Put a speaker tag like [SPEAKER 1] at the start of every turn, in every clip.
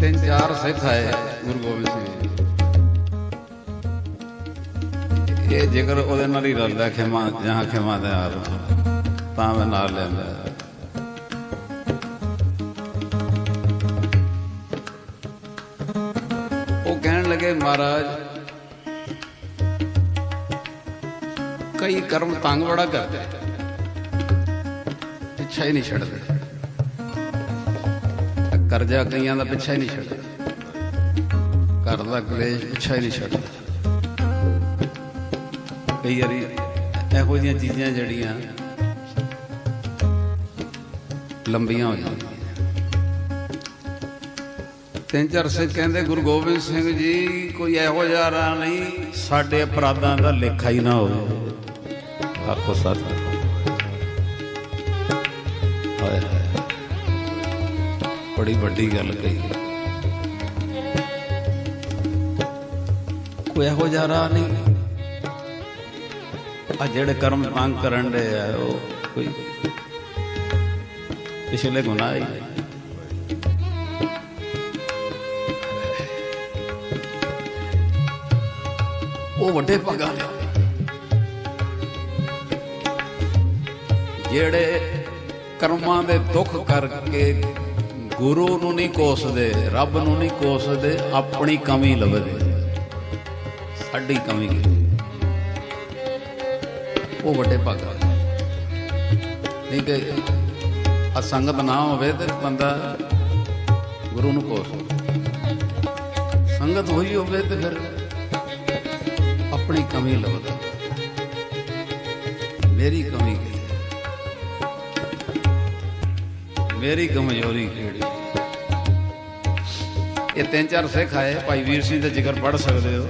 [SPEAKER 1] ਤਿੰਨ ਚਾਰ ਸਿੱਖ ਆਏ ਗੁਰੂ ਗੋਬਿੰਦ ਸਿੰਘ ਜੀ। ਇਹ ਜੇਕਰ ਉਹਦੇ ਨਾਲ ਹੀ ਰਲਦਾ, ਖਿਮਾ ਜਾਂ ਖਿਮਾ ਦੇ ਆਪ ਤਾਂ ਮੈਂ ਨਾਲ ਲੈਂਦਾ। ਉਹ ਕਹਿਣ ਲੱਗੇ, ਮਹਾਰਾਜ, ਕਈ ਕਰਮ ਤੰਗ ਬੜਾ ਕਰਦੇ। ਪਿੱਛਾ ਹੀ ਨਹੀਂ ਛੱਡਦੇ। ਕਰਜ਼ਾ ਕਈਆਂ ਦਾ ਪਿੱਛਾ ਹੀ ਨਹੀਂ ਛੱਡਦਾ। ਘਰ ਦਾ ਕਲੇਸ਼ ਪਿੱਛਾ ਹੀ ਨਹੀਂ ਛੱਡਦਾ। ਕਈ ਵਾਰੀ ਇਹੋ ਜਿਹੀਆਂ ਚੀਜ਼ਾਂ ਜਿਹੜੀਆਂ ਲੰਬੀਆਂ ਹੋ ਜਾਂਦੀਆਂ। ਤਿੰਨ ਚਾਰ ਸਿੱਖ ਕਹਿੰਦੇ, ਗੁਰੂ ਗੋਬਿੰਦ ਸਿੰਘ ਜੀ, ਕੋਈ ਇਹੋ ਜਿਹਾ ਰਾਹ ਨਹੀਂ, ਸਾਡੇ ਅਪਰਾਧਾਂ ਦਾ ਲੇਖਾ ਹੀ ਨਾ ਹੋਵੇ। ਆਖੋ ਸੱਚ ਹਾਏ ਹਾਏ। ਬੜੀ ਵੱਡੀ ਗੱਲ ਕਹੀ। ਕੋਈ ਇਹੋ ਜਿਹਾ ਰਾਹ ਨਹੀਂ। ਆ ਜਿਹੜੇ ਕਰਮ ਤੰਗ ਕਰਨ ਦੇ ਆ, ਉਹ ਕੋਈ ਪਿਛਲੇ ਗੁਨਾਹ ਹੀ ਉਹ ਵੱਡੇ ਭਾਗਾਂ ਨੇ ਜਿਹੜੇ ਕਰਮਾਂ ਦੇ ਦੁੱਖ ਕਰਕੇ ਗੁਰੂ ਨੂੰ ਨਹੀਂ ਕੋਸਦੇ, ਰੱਬ ਨੂੰ ਨਹੀਂ ਕੋਸਦੇ, ਆਪਣੀ ਕਮੀ ਲੱਭਦੇ ਸਾਡੀ ਕਮੀ ਕੀ? ਉਹ ਵੱਡੇ ਭਾਗਾ ਨਹੀਂ ਕਿ ਆ ਸੰਗਤ ਨਾ ਹੋਵੇ ਤੇ ਬੰਦਾ ਗੁਰੂ ਨੂੰ ਕੋਸ ਸੰਗਤ ਹੋਈ ਹੋਵੇ ਤੇ ਫਿਰ ਆਪਣੀ ਕਮੀ ਲੱਭਦਾ ਮੇਰੀ ਕਮੀ ਕੀ? ਮੇਰੀ ਕਮਜ਼ੋਰੀ ਕਿਹੜੀ? ਇਹ ਤਿੰਨ ਚਾਰ ਸਿੱਖ ਆਏ, ਭਾਈ ਵੀਰ ਸਿੰਘ ਦਾ ਜ਼ਿਕਰ ਪੜ ਸਕਦੇ ਹੋ।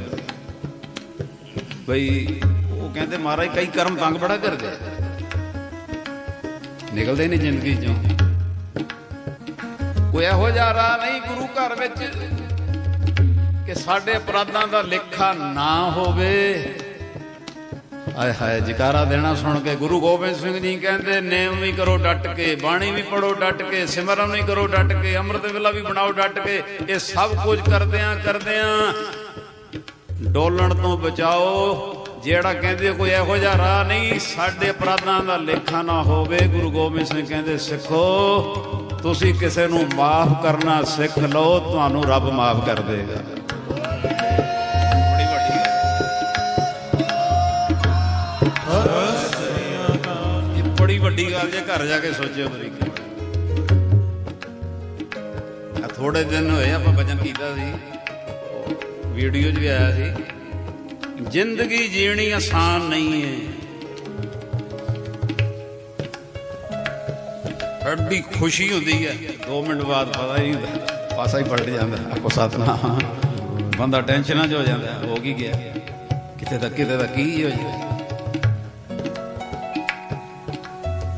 [SPEAKER 1] ਬਈ, ਉਹ ਕਹਿੰਦੇ, ਮਹਾਰਾਜ, ਕਈ ਕਰਮ ਤੰਗ ਬੜਾ ਕਰਦੇ ਨਿਕਲਦੇ ਨਹੀਂ ਜ਼ਿੰਦਗੀ ਚੋਂ। ਕੋਈ ਇਹੋ ਜਿਹਾ ਰਾਹ ਨਹੀਂ ਗੁਰੂ ਘਰ ਵਿੱਚ ਕਿ ਸਾਡੇ ਅਪਰਾਧਾਂ ਦਾ ਲੇਖਾ ਨਾ ਹੋਵੇ। ਆਏ ਹਾਏ, ਜਕਾਰਾ ਦੇਣਾ ਸੁਣ ਕੇ ਗੁਰੂ ਗੋਬਿੰਦ ਸਿੰਘ ਜੀ ਕਹਿੰਦੇ, ਨੇਮ ਵੀ ਕਰੋ ਡਟ ਕੇ, ਬਾਣੀ ਵੀ ਪੜੋ ਡਟ ਕੇ, ਸਿਮਰਨ ਵੀ ਕਰੋ ਡਟ ਕੇ, ਅੰਮ੍ਰਿਤ ਵੇਲਾ ਵੀ ਬਣਾਓ ਡਟ ਕੇ, ਇਹ ਸਭ ਕੁਝ ਕਰਦਿਆਂ ਕਰਦਿਆਂ ਡੋਲਣ ਤੋਂ ਬਚਾਓ। ਜਿਹੜਾ ਕਹਿੰਦੇ ਕੋਈ ਇਹੋ ਜਿਹਾ ਰਾਹ ਨਹੀਂ, ਸਾਡੇ ਅਪਰਾਧਾਂ ਦਾ ਲੇਖਾ ਨਾ ਹੋਵੇ, ਗੁਰੂ ਗੋਬਿੰਦ ਸਿੰਘ ਕਹਿੰਦੇ, ਸਿੱਖੋ, ਤੁਸੀਂ ਕਿਸੇ ਨੂੰ ਮਾਫ ਕਰਨਾ ਸਿੱਖ ਲਓ, ਤੁਹਾਨੂੰ ਰੱਬ ਮਾਫ ਕਰ ਦੇਗਾ। ਬੜੀ ਵੱਡੀ ਗੱਲ ਜੇ ਘਰ ਜਾ ਕੇ ਸੋਚਿਓ ਬਰੀਕੀ ਆ ਥੋੜੇ ਦਿਨ ਹੋਏ ਆਪਾਂ ਭਜਨ ਕੀਤਾ ਸੀ। ਵੀਡੀਓ 'ਚ ਵੀ ਆਇਆ ਸੀ। ਜ਼ਿੰਦਗੀ ਜੀਣੀ ਆਸਾਨ ਨਹੀਂ ਹੈ। ਐਡੀ ਖੁਸ਼ੀ ਹੁੰਦੀ ਹੈ। 2 ਮਿੰਟ ਬਾਅਦ ਪਤਾ ਹੀ ਹੁੰਦਾ। ਪਾਸਾ ਹੀ ਪਲਟ ਜਾਂਦਾ ਆਪੋ ਸਤਨਾਮ। ਬੰਦਾ ਟੈਨਸ਼ਨਾਂ 'ਚ ਹੋ ਜਾਂਦਾ। ਹੋ ਕੀ ਗਿਆ? ਕਿਤੇ ਦਾ ਕਿਤੇ ਦਾ ਕੀ ਹੋ ਗਿਆ?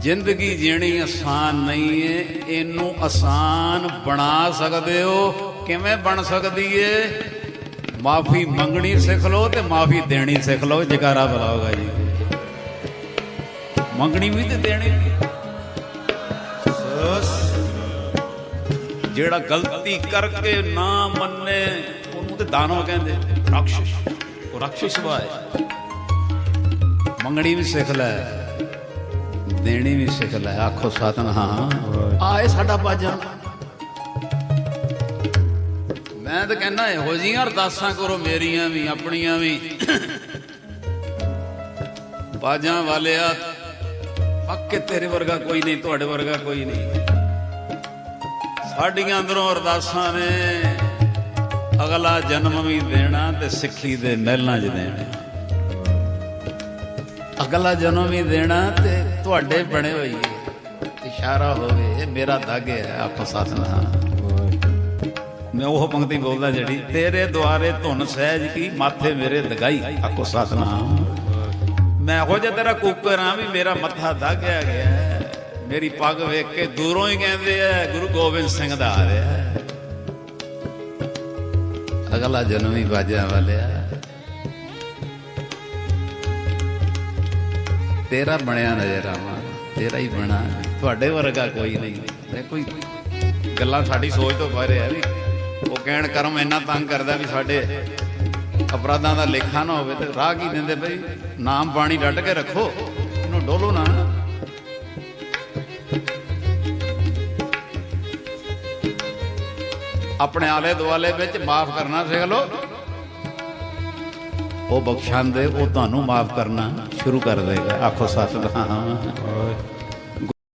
[SPEAKER 1] ਜ਼ਿੰਦਗੀ ਜੀਣੀ ਆਸਾਨ ਨਹੀਂ ਹੈ ਇਹਨੂੰ ਆਸਾਨ ਬਣਾ ਸਕਦੇ ਹੋ। ਕਿਵੇਂ ਬਣ ਸਕਦੀ ਏ? ਮਾਫੀ ਮੰਗਣੀ ਸਿੱਖ ਲਓ ਤੇ ਮਾਫੀ ਦੇਣੀ ਸਿੱਖ ਲਓ, ਜਕਾਰਾ ਬੁਲਾਓਗਾ ਜੀ। ਮੰਗਣੀ ਵੀ ਤੇ ਦੇਣੀ ਵੀ। ਜਿਹੜਾ ਗਲਤੀ ਕਰਕੇ ਨਾ ਮੰਨੇ, ਉਹਨੂੰ ਤੇ ਦਾਨੋ ਕਹਿੰਦੇ। ਰਾਖਸ਼। ਉਹ ਰਾਖਸ਼ ਸੁਭਾਅ ਮੰਗਣੀ ਵੀ ਸਿੱਖ ਲੈ। ਦੇਣੀ ਵੀ ਸਿੱਖ ਲੈ, ਆਖੋ ਸਤਨਾਮ। ਆਏ ਸਾਡਾ ਬਾਜਾ। ਮੈਂ ਤਾਂ ਕਹਿੰਦਾ ਇਹੋ ਜੀਆਂ ਅਰਦਾਸਾਂ ਕਰੋ, ਮੇਰੀਆਂ ਵੀ, ਆਪਣੀਆਂ ਵੀ। ਬਾਜਾਂ ਵਾਲਿਆ ਪੱਕੇ ਤੇਰੇ ਵਰਗਾ ਕੋਈ ਨਹੀਂ, ਤੁਹਾਡੇ ਵਰਗਾ ਕੋਈ ਨਹੀਂ। ਸਾਡੀਆਂ ਅੰਦਰੋਂ ਅਰਦਾਸਾਂ ਨੇ, ਅਗਲਾ ਜਨਮ ਵੀ ਦੇਣਾ ਤੇ ਸਿੱਖੀ ਦੇ ਮਹਿਲਾਂ 'ਚ ਦੇਣਾ। ਅਗਲਾ ਜਨਮ ਵੀ ਦੇਣਾ ਤੇ ਤੁਹਾਡੇ ਬਣੇ ਹੋਈ ਇਸ਼ਾਰਾ ਹੋਵੇ, ਇਹ ਮੇਰਾ ਦਾਗੇ ਹੈ, ਆਖੋ ਸਤਨਾਮ। ਮੈਂ ਉਹ ਪੰਕਤੀ ਬੋਲਦਾ ਜਿਹੜੀ, ਤੇਰੇ ਦੁਆਰੇ ਧੁਨ ਸਹਿਜ ਕੀ, ਮਾਥੇ ਮੇਰੇ ਲਗਾਈ, ਆਖੋ ਸਤਨਾਮ। ਮੈਂ ਹੋ ਜਾ ਤੇਰਾ ਕੁੱਕਰ ਆ ਵੀ ਮੇਰਾ ਮੱਥਾ ਦਾਗਿਆ ਗਿਆ ਮੇਰੀ ਪੱਗ ਵੇਖ ਕੇ ਦੂਰੋਂ ਹੀ ਕਹਿੰਦੇ ਆ, ਗੁਰੂ ਗੋਬਿੰਦ ਸਿੰਘ ਦਾ ਆ ਰਿਹਾ ਅਗਲਾ ਜਨਮ ਹੀ ਬਾਜਿਆਂ ਵਾਲਿਆ। ਤੇਰਾ ਬਣਿਆ ਨਜ਼ਰ ਆਵਾਂ, ਤੇਰਾ ਹੀ ਬਣਾ। ਤੁਹਾਡੇ ਵਰਗਾ ਕੋਈ ਨਹੀਂ। ਮੈਂ ਕੋਈ ਗੱਲਾਂ ਸਾਡੀ ਸੋਚ ਤੋਂ ਪਰੇ ਹੈ ਵੀ। ਉਹ ਕਹਿਣ ਕਰਮ ਇੰਨਾ ਤੰਗ ਕਰਦਾ ਵੀ ਸਾਡੇ ਅਪਰਾਧਾਂ ਦਾ ਲੇਖਾ ਨਾ ਹੋਵੇ ਤੇ ਰਾਹ ਕੀ ਦਿੰਦੇ ਬਈ? ਨਾਮ ਬਾਣੀ ਡੱਟ ਕੇ ਰੱਖੋ, ਇਹਨੂੰ ਡੋਲੋ ਨਾ। ਆਪਣੇ ਆਲੇ ਦੁਆਲੇ ਵਿੱਚ ਮਾਫ ਕਰਨਾ ਸਿੱਖ ਲਓ। ਉਹ ਬਖਸ਼ਾਂਦੇ ਉਹ ਤੁਹਾਨੂੰ ਮਾਫ ਕਰਨਾ ਸ਼ੁਰੂ ਕਰ ਦੇਗਾ। ਆਖੋ ਸੱਚ ਦਾ ਹਾਂ